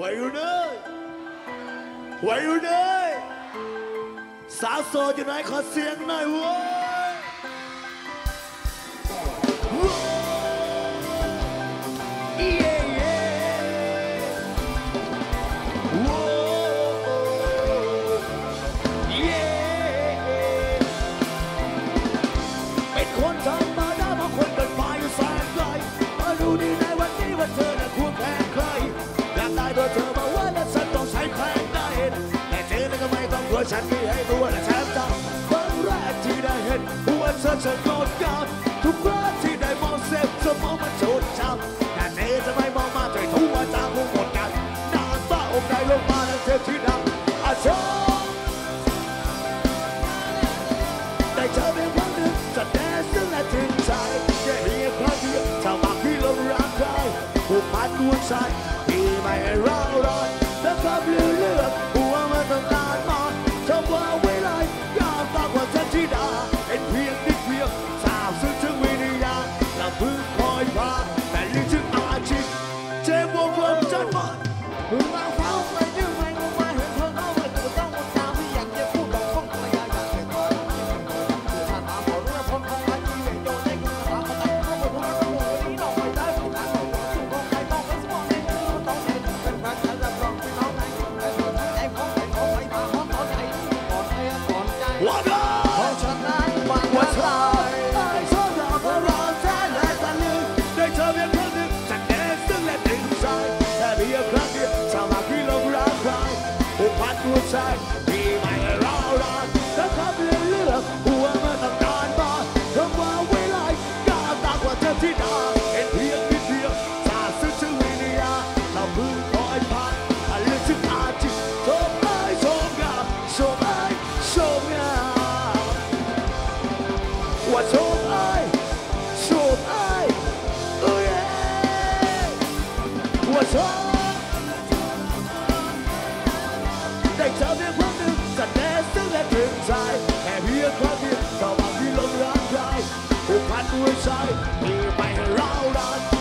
วัยรุ่นเอ้ยวัยรุ่นเอ้ยสาวโสดอยู่ไหนขอเสียงหน่อยเว้ย ที่ได้มองเส้นสมองมันโจดจำแต่เธอจะไม่มองมาใจทั่วตาคงหมดกันนานบ้าอกใจลงมาแล้วเธอที่ดำอาชอบได้เจอเพียงครั้งหนึ่งจะแน่ซึ่งและถึงใจแค่เพียงครั้งเดียวถ้าบางที่ลงรักใครผูกพันดวงใจที่ไม่ให้เรารอนแล้วก็เลือกเลือ ผูกพันดวงใจที่ไม่รารักแล้วขับเรือเลือกหัวมาตั้งนานมาคำว่าวลากล้าตากว่าเธอที่ดาเห็นเพียงนิดเดียวสาซึ้งถึงวิญญาเราพึ่งคอยผ่านเรื่องถึงอาจิโชคไอ้โชคงามโชคไอ้โชคงามว่าโชคไอ้โชคไอ้เอ้ยว่าโชคัดหัวใจมีไปให้เราดัน